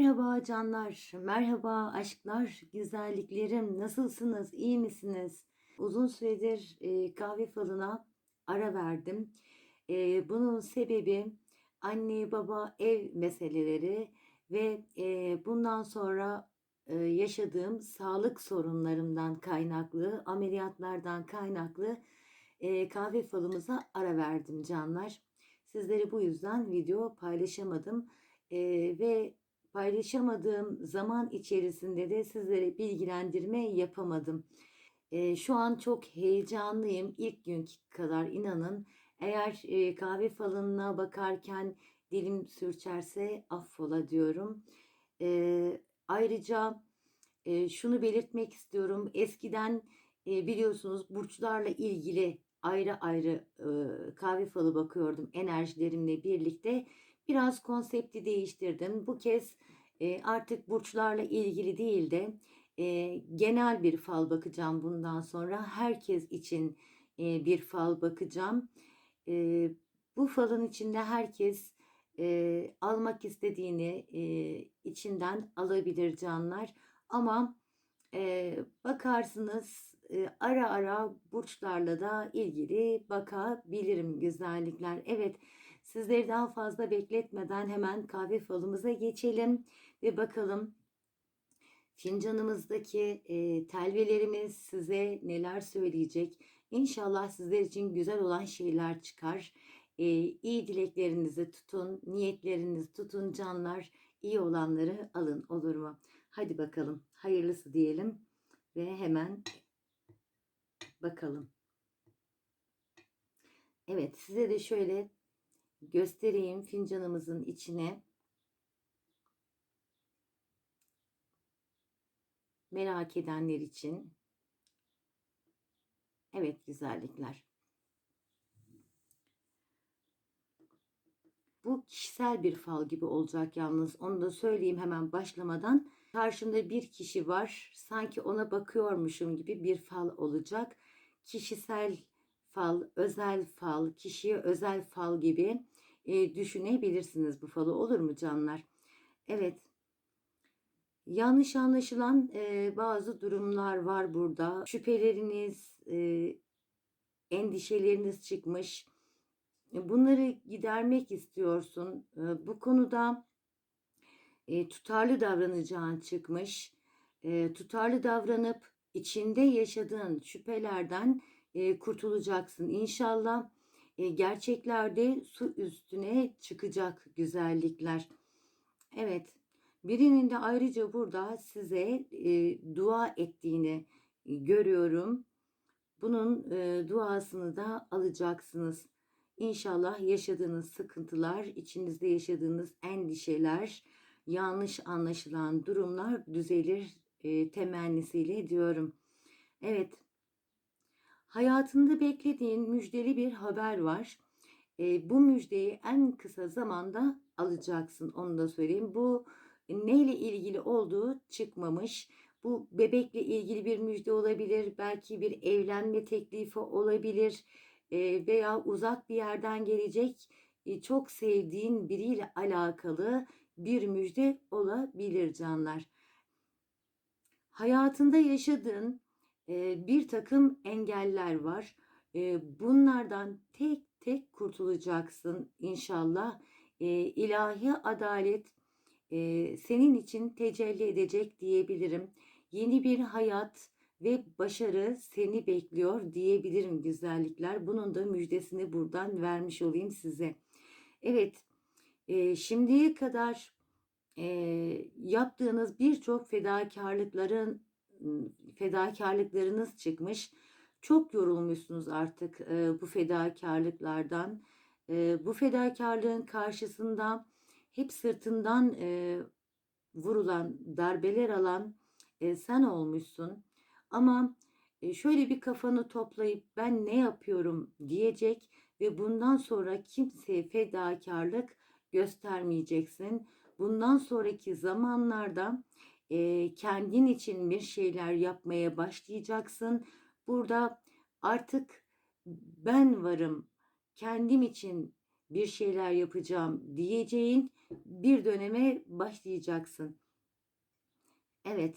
Merhaba canlar, merhaba aşklar, güzelliklerim. Nasılsınız, iyi misiniz? Uzun süredir e, kahve falına ara verdim. E, bunun sebebi anne baba ev meseleleri ve e, bundan sonra e, yaşadığım sağlık sorunlarımdan kaynaklı, ameliyatlardan kaynaklı e, kahve falımıza ara verdim canlar. Sizlere bu yüzden video paylaşamadım. E, ve paylaşamadığım zaman içerisinde de sizlere bilgilendirme yapamadım. E, şu an çok heyecanlıyım. İlk günkü kadar inanın. Eğer e, kahve falına bakarken dilim sürçerse affola diyorum. E, ayrıca e, şunu belirtmek istiyorum. Eskiden e, biliyorsunuz burçlarla ilgili ayrı ayrı e, kahve falı bakıyordum enerjilerimle birlikte. Biraz konsepti değiştirdim. Bu kez e, artık burçlarla ilgili değil de e, genel bir fal bakacağım bundan sonra. Herkes için e, bir fal bakacağım. E, bu falın içinde herkes e, almak istediğini e, içinden alabilir canlar. Ama e, bakarsınız e, ara ara burçlarla da ilgili bakabilirim güzellikler. Evet sizleri daha fazla bekletmeden hemen kahve falımıza geçelim ve bakalım fincanımızdaki e, telvelerimiz size neler söyleyecek. İnşallah sizler için güzel olan şeyler çıkar. E, iyi dileklerinizi tutun, niyetlerinizi tutun canlar. İyi olanları alın olur mu? Hadi bakalım hayırlısı diyelim ve hemen bakalım. Evet size de şöyle göstereyim fincanımızın içine. Merak edenler için. Evet güzellikler. Bu kişisel bir fal gibi olacak yalnız. Onu da söyleyeyim hemen başlamadan. Karşımda bir kişi var. Sanki ona bakıyormuşum gibi bir fal olacak. Kişisel fal, özel fal, kişiye özel fal gibi e, düşünebilirsiniz bu falı. Olur mu canlar? Evet. Yanlış anlaşılan e, bazı durumlar var burada. Şüpheleriniz, e, endişeleriniz çıkmış. Bunları gidermek istiyorsun. E, bu konuda e, tutarlı davranacağın çıkmış. E, tutarlı davranıp içinde yaşadığın şüphelerden e, kurtulacaksın. İnşallah e, gerçeklerde su üstüne çıkacak güzellikler. Evet. Birinin de ayrıca burada size e, dua ettiğini görüyorum. Bunun e, duasını da alacaksınız. İnşallah yaşadığınız sıkıntılar, içinizde yaşadığınız endişeler, yanlış anlaşılan durumlar düzelir e, temennisiyle diyorum. Evet, hayatında beklediğin müjdeli bir haber var. E, bu müjdeyi en kısa zamanda alacaksın, onu da söyleyeyim. Bu neyle ilgili olduğu çıkmamış. Bu bebekle ilgili bir müjde olabilir, belki bir evlenme teklifi olabilir e, veya uzak bir yerden gelecek e, çok sevdiğin biriyle alakalı bir müjde olabilir canlar. Hayatında yaşadığın e, bir takım engeller var. Bunlardan tek tek kurtulacaksın inşallah. İlahi adalet senin için tecelli edecek diyebilirim. Yeni bir hayat, ve başarı seni bekliyor diyebilirim güzellikler. Bunun da müjdesini buradan vermiş olayım size. Evet, e, şimdiye kadar e, yaptığınız birçok fedakarlıkların fedakarlıklarınız çıkmış. Çok yorulmuşsunuz artık e, bu fedakarlıklardan. E, bu fedakarlığın karşısında hep sırtından e, vurulan, darbeler alan e, sen olmuşsun. Ama e, şöyle bir kafanı toplayıp ben ne yapıyorum diyecek ve bundan sonra kimseye fedakarlık göstermeyeceksin. Bundan sonraki zamanlarda e, kendin için bir şeyler yapmaya başlayacaksın. Burada artık ben varım, kendim için bir şeyler yapacağım diyeceğin bir döneme başlayacaksın. Evet.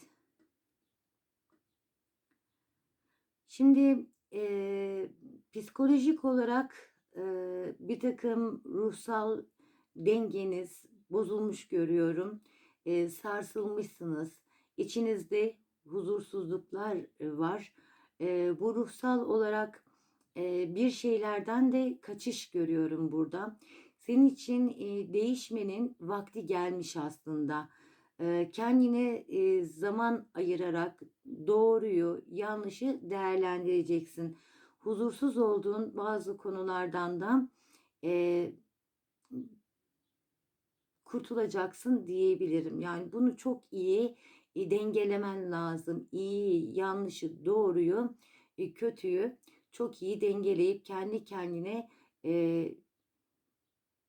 Şimdi e, psikolojik olarak e, bir takım ruhsal dengeniz bozulmuş görüyorum. E, sarsılmışsınız. İçinizde huzursuzluklar var. E, bu ruhsal olarak e, bir şeylerden de kaçış görüyorum burada. Senin için e, değişmenin vakti gelmiş aslında. E, kendine e, zaman ayırarak doğruyu, yanlışı değerlendireceksin. Huzursuz olduğun bazı konulardan da e, kurtulacaksın diyebilirim. Yani bunu çok iyi e, dengelemen lazım. İyi, yanlışı, doğruyu, e, kötüyü çok iyi dengeleyip kendi kendine e,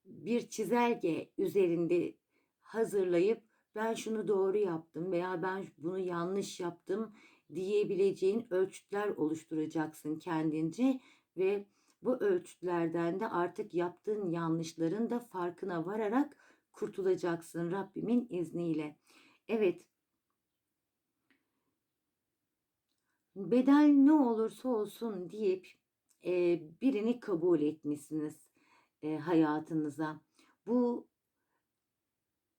bir çizelge üzerinde hazırlayıp ben şunu doğru yaptım veya ben bunu yanlış yaptım diyebileceğin ölçütler oluşturacaksın kendince ve bu ölçütlerden de artık yaptığın yanlışların da farkına vararak kurtulacaksın Rabbimin izniyle. Evet. Bedel ne olursa olsun deyip e, birini kabul etmişsiniz e, hayatınıza. Bu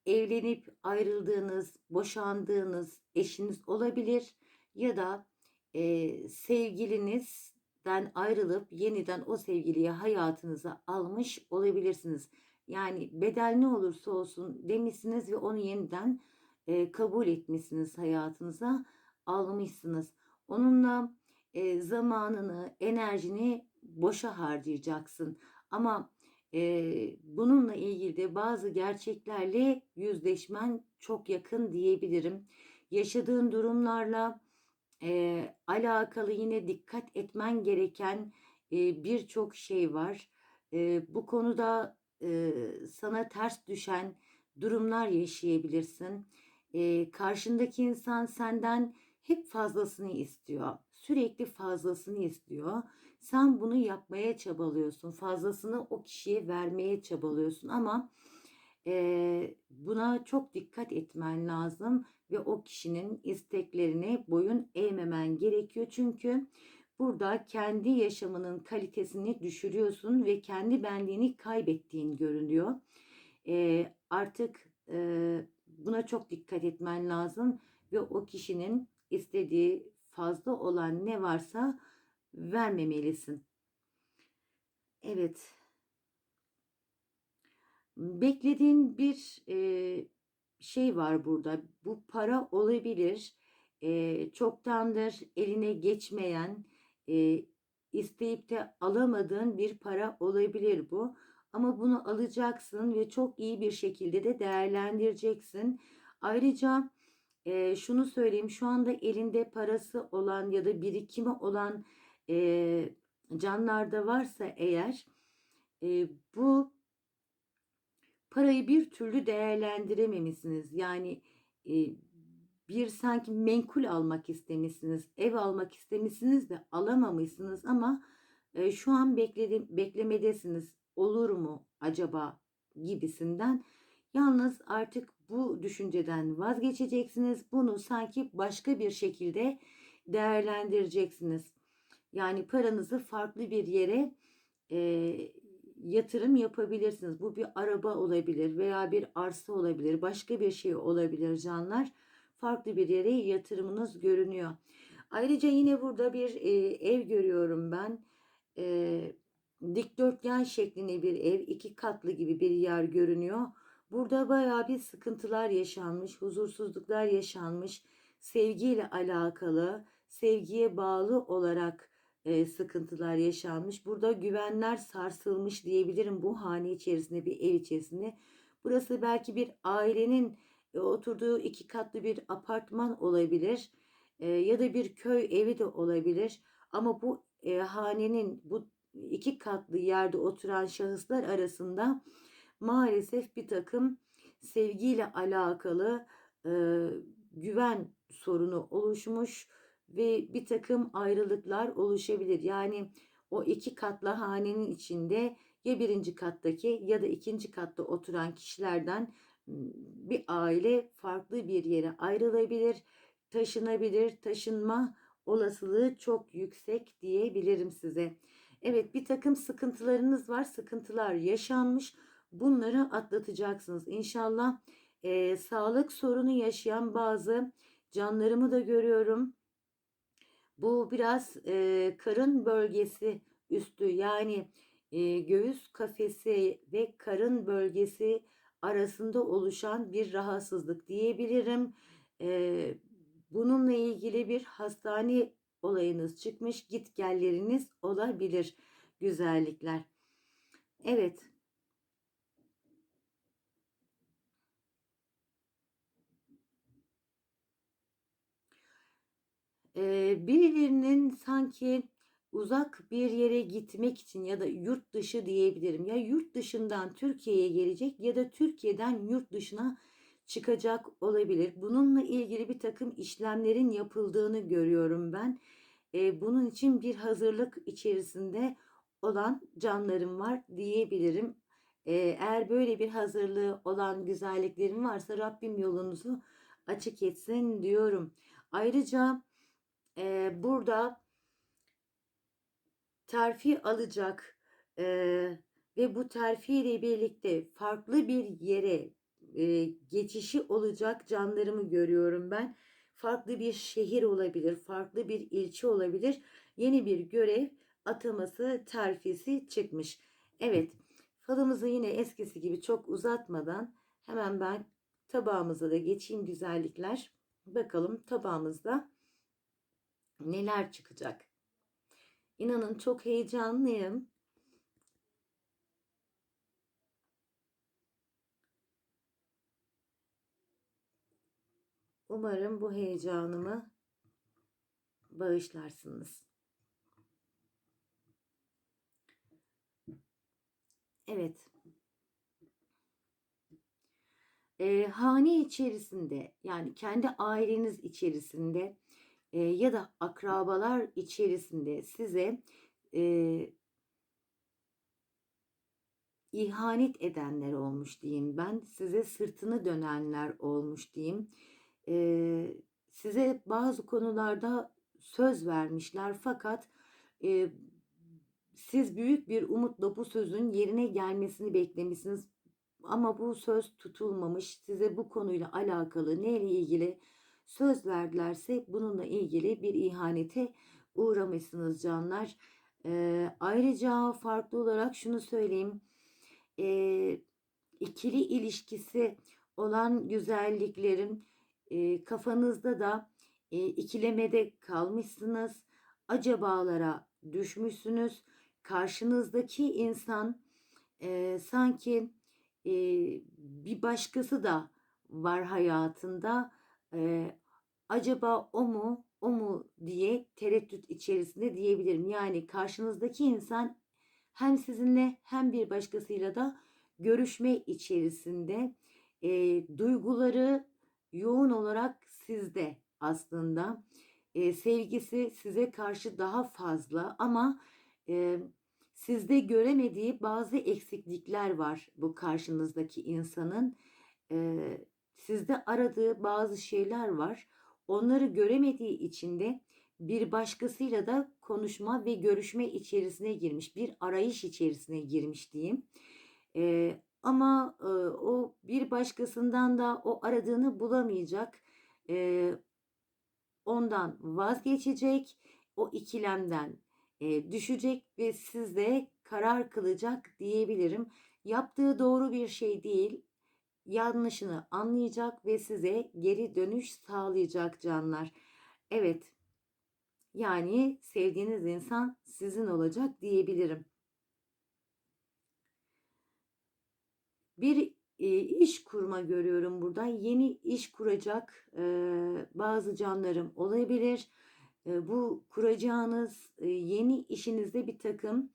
evlenip ayrıldığınız, boşandığınız eşiniz olabilir ya da e, sevgilinizden ayrılıp yeniden o sevgiliyi hayatınıza almış olabilirsiniz. Yani bedel ne olursa olsun demişsiniz ve onu yeniden e, kabul etmişsiniz hayatınıza almışsınız. Onunla e, zamanını, enerjini boşa harcayacaksın. Ama e, bununla ilgili de bazı gerçeklerle yüzleşmen çok yakın diyebilirim. Yaşadığın durumlarla e, alakalı yine dikkat etmen gereken e, birçok şey var. E, bu konuda e, sana ters düşen durumlar yaşayabilirsin. E, karşındaki insan senden hep fazlasını istiyor. Sürekli fazlasını istiyor. Sen bunu yapmaya çabalıyorsun. Fazlasını o kişiye vermeye çabalıyorsun ama e, buna çok dikkat etmen lazım ve o kişinin isteklerine boyun eğmemen gerekiyor. Çünkü burada kendi yaşamının kalitesini düşürüyorsun ve kendi benliğini kaybettiğin görünüyor. E, artık e, buna çok dikkat etmen lazım ve o kişinin istediği fazla olan ne varsa vermemelisin. Evet. Beklediğin bir e, şey var burada. Bu para olabilir. E, çoktandır eline geçmeyen, e, isteyip de alamadığın bir para olabilir bu. Ama bunu alacaksın ve çok iyi bir şekilde de değerlendireceksin. Ayrıca e, şunu söyleyeyim şu anda elinde parası olan ya da birikimi olan e, canlarda varsa eğer e, bu parayı bir türlü değerlendirememişsiniz. Yani e, bir sanki menkul almak istemişsiniz, ev almak istemişsiniz de alamamışsınız ama e, şu an bekledim, beklemedesiniz. Olur mu acaba gibisinden. Yalnız artık bu düşünceden vazgeçeceksiniz. Bunu sanki başka bir şekilde değerlendireceksiniz. Yani paranızı farklı bir yere e, yatırım yapabilirsiniz. Bu bir araba olabilir veya bir arsa olabilir, başka bir şey olabilir canlar. Farklı bir yere yatırımınız görünüyor. Ayrıca yine burada bir e, ev görüyorum ben. E, dikdörtgen şeklinde bir ev, iki katlı gibi bir yer görünüyor. Burada bayağı bir sıkıntılar yaşanmış, huzursuzluklar yaşanmış, sevgiyle alakalı, sevgiye bağlı olarak e, sıkıntılar yaşanmış. Burada güvenler sarsılmış diyebilirim bu hane içerisinde, bir ev içerisinde. Burası belki bir ailenin oturduğu iki katlı bir apartman olabilir e, ya da bir köy evi de olabilir. Ama bu e, hanenin bu iki katlı yerde oturan şahıslar arasında maalesef bir takım sevgiyle alakalı e, güven sorunu oluşmuş ve bir takım ayrılıklar oluşabilir. Yani o iki katlı hanenin içinde ya birinci kattaki ya da ikinci katta oturan kişilerden bir aile farklı bir yere ayrılabilir, taşınabilir, taşınma olasılığı çok yüksek diyebilirim size. Evet bir takım sıkıntılarınız var, sıkıntılar yaşanmış. Bunları atlatacaksınız. İnşallah e, sağlık sorunu yaşayan bazı canlarımı da görüyorum. Bu biraz e, karın bölgesi üstü yani e, göğüs kafesi ve karın bölgesi arasında oluşan bir rahatsızlık diyebilirim. E, bununla ilgili bir hastane olayınız çıkmış, gitgelleriniz olabilir güzellikler. Evet. Ee, birilerinin sanki uzak bir yere gitmek için ya da yurt dışı diyebilirim. Ya yurt dışından Türkiye'ye gelecek ya da Türkiye'den yurt dışına çıkacak olabilir. Bununla ilgili bir takım işlemlerin yapıldığını görüyorum ben. Ee, bunun için bir hazırlık içerisinde olan canlarım var diyebilirim. Ee, eğer böyle bir hazırlığı olan güzelliklerim varsa Rabbim yolunuzu açık etsin diyorum. Ayrıca e, burada terfi alacak e, ve bu terfi ile birlikte farklı bir yere e, geçişi olacak canlarımı görüyorum ben. Farklı bir şehir olabilir, farklı bir ilçe olabilir. Yeni bir görev ataması, terfisi çıkmış. Evet, falımızı yine eskisi gibi çok uzatmadan hemen ben tabağımıza da geçeyim güzellikler. Bakalım tabağımızda neler çıkacak. İnanın çok heyecanlıyım. Umarım bu heyecanımı bağışlarsınız. Evet. E, hane içerisinde yani kendi aileniz içerisinde e, ya da akrabalar içerisinde size e, ihanet edenler olmuş diyeyim. Ben size sırtını dönenler olmuş diyeyim. E, size bazı konularda söz vermişler fakat e, siz büyük bir umutla bu sözün yerine gelmesini beklemişsiniz. Ama bu söz tutulmamış. Size bu konuyla alakalı neyle ilgili söz verdilerse bununla ilgili bir ihanete uğramışsınız canlar. Ee, ayrıca farklı olarak şunu söyleyeyim. Ee, ikili ilişkisi olan güzelliklerin e, kafanızda da e, ikilemede kalmışsınız. Acabalara düşmüşsünüz. Karşınızdaki insan e, sanki e, bir başkası da var hayatında e, acaba o mu o mu diye tereddüt içerisinde diyebilirim. Yani karşınızdaki insan hem sizinle hem bir başkasıyla da görüşme içerisinde e, duyguları yoğun olarak sizde aslında e, sevgisi size karşı daha fazla ama e, sizde göremediği bazı eksiklikler var bu karşınızdaki insanın. E, sizde aradığı bazı şeyler var. Onları göremediği için de bir başkasıyla da konuşma ve görüşme içerisine girmiş, bir arayış içerisine girmiş diyeyim. Ee, ama e, o bir başkasından da o aradığını bulamayacak. E, ondan vazgeçecek, o ikilemden e, düşecek ve sizde karar kılacak diyebilirim. Yaptığı doğru bir şey değil yanlışını anlayacak ve size geri dönüş sağlayacak canlar. Evet. Yani sevdiğiniz insan sizin olacak diyebilirim. Bir e, iş kurma görüyorum burada. Yeni iş kuracak e, bazı canlarım olabilir. E, bu kuracağınız e, yeni işinizde bir takım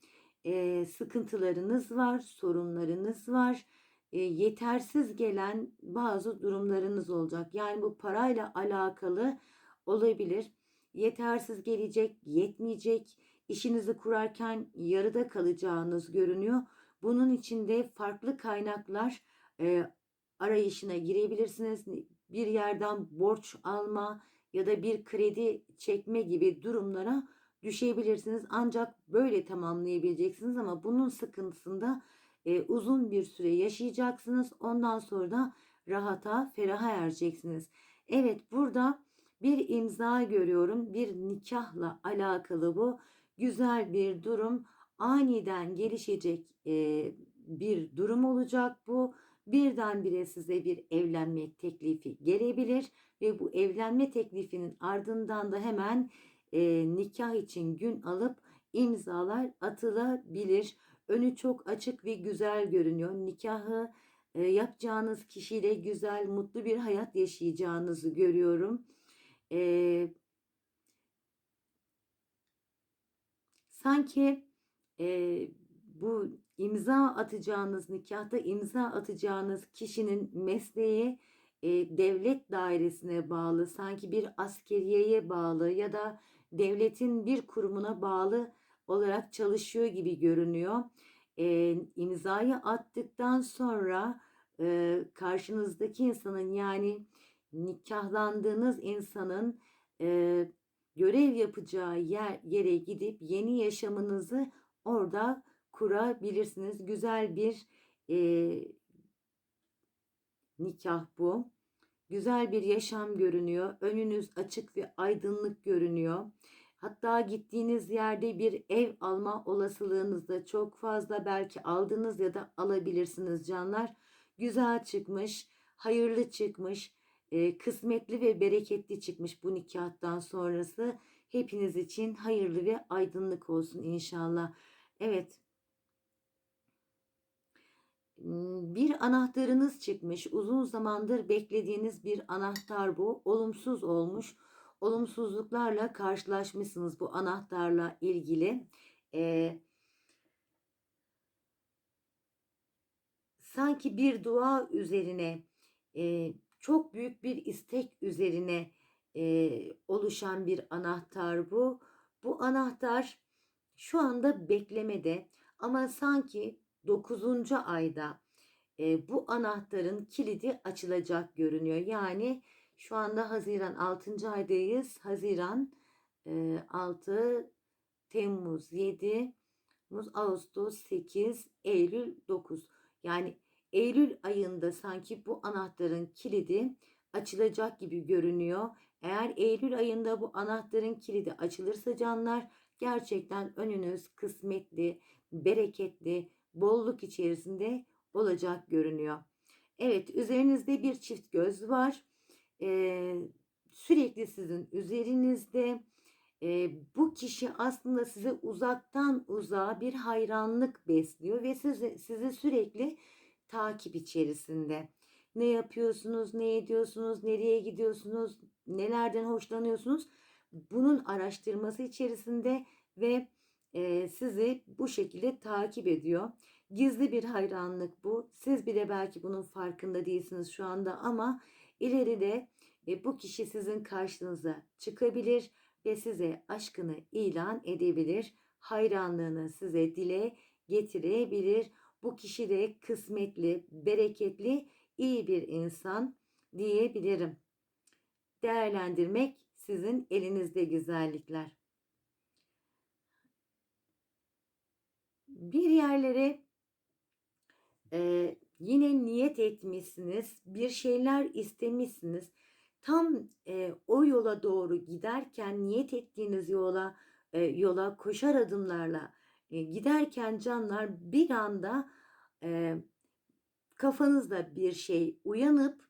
e, sıkıntılarınız var, sorunlarınız var e, yetersiz gelen bazı durumlarınız olacak. Yani bu parayla alakalı olabilir. Yetersiz gelecek, yetmeyecek. İşinizi kurarken yarıda kalacağınız görünüyor. Bunun için de farklı kaynaklar e, arayışına girebilirsiniz. Bir yerden borç alma ya da bir kredi çekme gibi durumlara düşebilirsiniz. Ancak böyle tamamlayabileceksiniz ama bunun sıkıntısında e, uzun bir süre yaşayacaksınız. Ondan sonra da rahata, feraha ereceksiniz. Evet burada bir imza görüyorum. Bir nikahla alakalı bu. Güzel bir durum. Aniden gelişecek e, bir durum olacak bu. Birdenbire size bir evlenme teklifi gelebilir ve bu evlenme teklifinin ardından da hemen e, nikah için gün alıp imzalar atılabilir. Önü çok açık ve güzel görünüyor. Nikahı e, yapacağınız kişiyle güzel, mutlu bir hayat yaşayacağınızı görüyorum. E, sanki e, bu imza atacağınız nikahta imza atacağınız kişinin mesleği e, devlet dairesine bağlı, sanki bir askeriyeye bağlı ya da devletin bir kurumuna bağlı olarak çalışıyor gibi görünüyor. E, imzayı attıktan sonra e, karşınızdaki insanın yani nikahlandığınız insanın e, görev yapacağı yer, yere gidip yeni yaşamınızı orada kurabilirsiniz. Güzel bir e, nikah bu. Güzel bir yaşam görünüyor. Önünüz açık ve aydınlık görünüyor. Hatta gittiğiniz yerde bir ev alma olasılığınız da çok fazla. Belki aldınız ya da alabilirsiniz canlar. Güzel çıkmış, hayırlı çıkmış, e, kısmetli ve bereketli çıkmış bu nikahtan sonrası. Hepiniz için hayırlı ve aydınlık olsun inşallah. Evet bir anahtarınız çıkmış. Uzun zamandır beklediğiniz bir anahtar bu. Olumsuz olmuş. Olumsuzluklarla karşılaşmışsınız bu anahtarla ilgili. Ee, sanki bir dua üzerine, e, çok büyük bir istek üzerine e, oluşan bir anahtar bu. Bu anahtar şu anda beklemede ama sanki 9. ayda e, bu anahtarın kilidi açılacak görünüyor. Yani şu anda Haziran 6. aydayız. Haziran e, 6, Temmuz 7, Temmuz, Ağustos 8, Eylül 9. Yani Eylül ayında sanki bu anahtarın kilidi açılacak gibi görünüyor. Eğer Eylül ayında bu anahtarın kilidi açılırsa canlar gerçekten önünüz kısmetli, bereketli, bolluk içerisinde olacak görünüyor. Evet üzerinizde bir çift göz var. Ee, sürekli sizin üzerinizde. Ee, bu kişi aslında size uzaktan uzağa bir hayranlık besliyor ve sizi, sizi sürekli takip içerisinde. Ne yapıyorsunuz, ne ediyorsunuz, nereye gidiyorsunuz, nelerden hoşlanıyorsunuz? Bunun araştırması içerisinde ve e, sizi bu şekilde takip ediyor. Gizli bir hayranlık bu. Siz bile belki bunun farkında değilsiniz şu anda ama ileride e, bu kişi sizin karşınıza çıkabilir ve size aşkını ilan edebilir. Hayranlığını size dile getirebilir. Bu kişi de kısmetli, bereketli, iyi bir insan diyebilirim. Değerlendirmek sizin elinizde güzellikler. bir yerlere e, yine niyet etmişsiniz, bir şeyler istemişsiniz. Tam e, o yola doğru giderken niyet ettiğiniz yola e, yola koşar adımlarla e, giderken canlar bir anda e, kafanızda bir şey uyanıp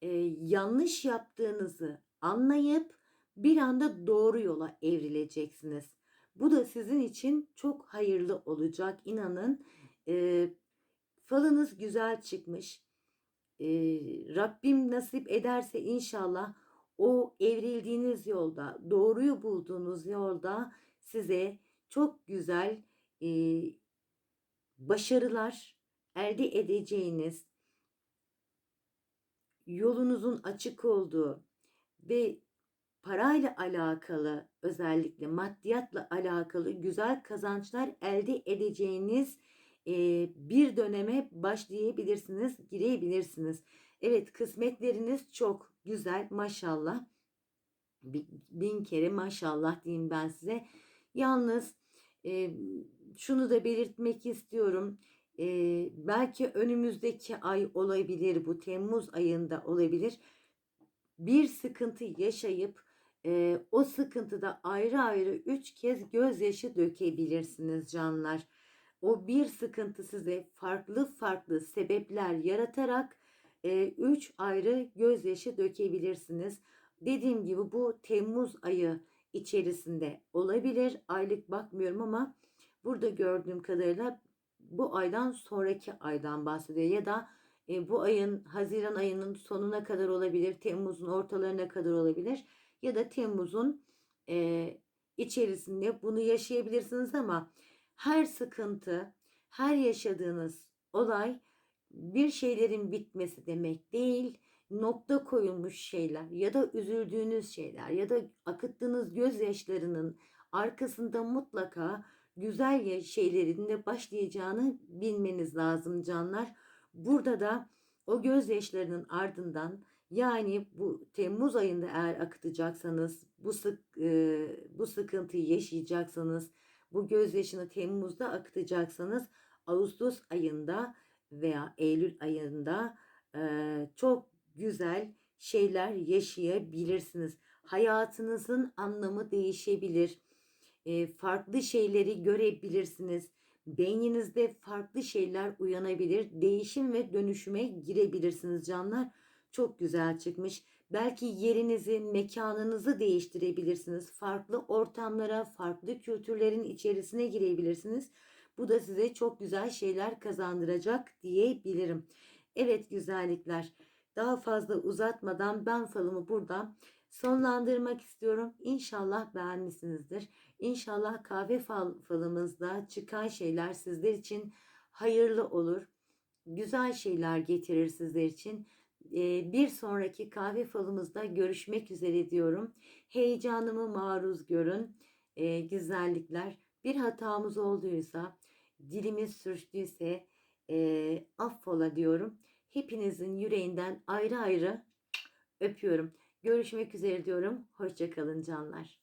e, yanlış yaptığınızı anlayıp bir anda doğru yola evrileceksiniz. Bu da sizin için çok hayırlı olacak. İnanın e, falınız güzel çıkmış. E, Rabbim nasip ederse inşallah o evrildiğiniz yolda, doğruyu bulduğunuz yolda size çok güzel e, başarılar elde edeceğiniz, yolunuzun açık olduğu ve parayla alakalı özellikle maddiyatla alakalı güzel kazançlar elde edeceğiniz e, bir döneme başlayabilirsiniz, girebilirsiniz. Evet kısmetleriniz çok güzel maşallah. Bi- Bin kere maşallah diyeyim ben size. Yalnız e, şunu da belirtmek istiyorum. E, belki önümüzdeki ay olabilir bu Temmuz ayında olabilir. Bir sıkıntı yaşayıp e, o sıkıntıda ayrı ayrı üç kez gözyaşı dökebilirsiniz canlar. O bir sıkıntı size farklı farklı sebepler yaratarak e, üç ayrı gözyaşı dökebilirsiniz. Dediğim gibi bu Temmuz ayı içerisinde olabilir. Aylık bakmıyorum ama burada gördüğüm kadarıyla bu aydan sonraki aydan bahsediyor ya da e, bu ayın Haziran ayının sonuna kadar olabilir, Temmuz'un ortalarına kadar olabilir ya da Temmuz'un e, içerisinde bunu yaşayabilirsiniz ama her sıkıntı, her yaşadığınız olay bir şeylerin bitmesi demek değil, nokta koyulmuş şeyler ya da üzüldüğünüz şeyler ya da akıttığınız gözyaşlarının arkasında mutlaka güzel şeylerin de başlayacağını bilmeniz lazım canlar. Burada da o gözyaşlarının ardından yani bu Temmuz ayında eğer akıtacaksanız bu sık e, bu sıkıntıyı yaşayacaksanız bu gözyaşını Temmuz'da akıtacaksanız Ağustos ayında veya Eylül ayında e, çok güzel şeyler yaşayabilirsiniz. Hayatınızın anlamı değişebilir. E, farklı şeyleri görebilirsiniz. Beyninizde farklı şeyler uyanabilir. Değişim ve dönüşüme girebilirsiniz canlar. Çok güzel çıkmış. Belki yerinizi, mekanınızı değiştirebilirsiniz. Farklı ortamlara, farklı kültürlerin içerisine girebilirsiniz. Bu da size çok güzel şeyler kazandıracak diyebilirim. Evet güzellikler. Daha fazla uzatmadan ben falımı burada sonlandırmak istiyorum. İnşallah beğenmişsinizdir. İnşallah kahve fal falımızda çıkan şeyler sizler için hayırlı olur. Güzel şeyler getirir sizler için. Bir sonraki kahve falımızda görüşmek üzere diyorum. Heyecanımı maruz görün. Güzellikler. Bir hatamız olduysa, dilimiz sürçtüyse affola diyorum. Hepinizin yüreğinden ayrı ayrı öpüyorum. Görüşmek üzere diyorum. Hoşçakalın canlar.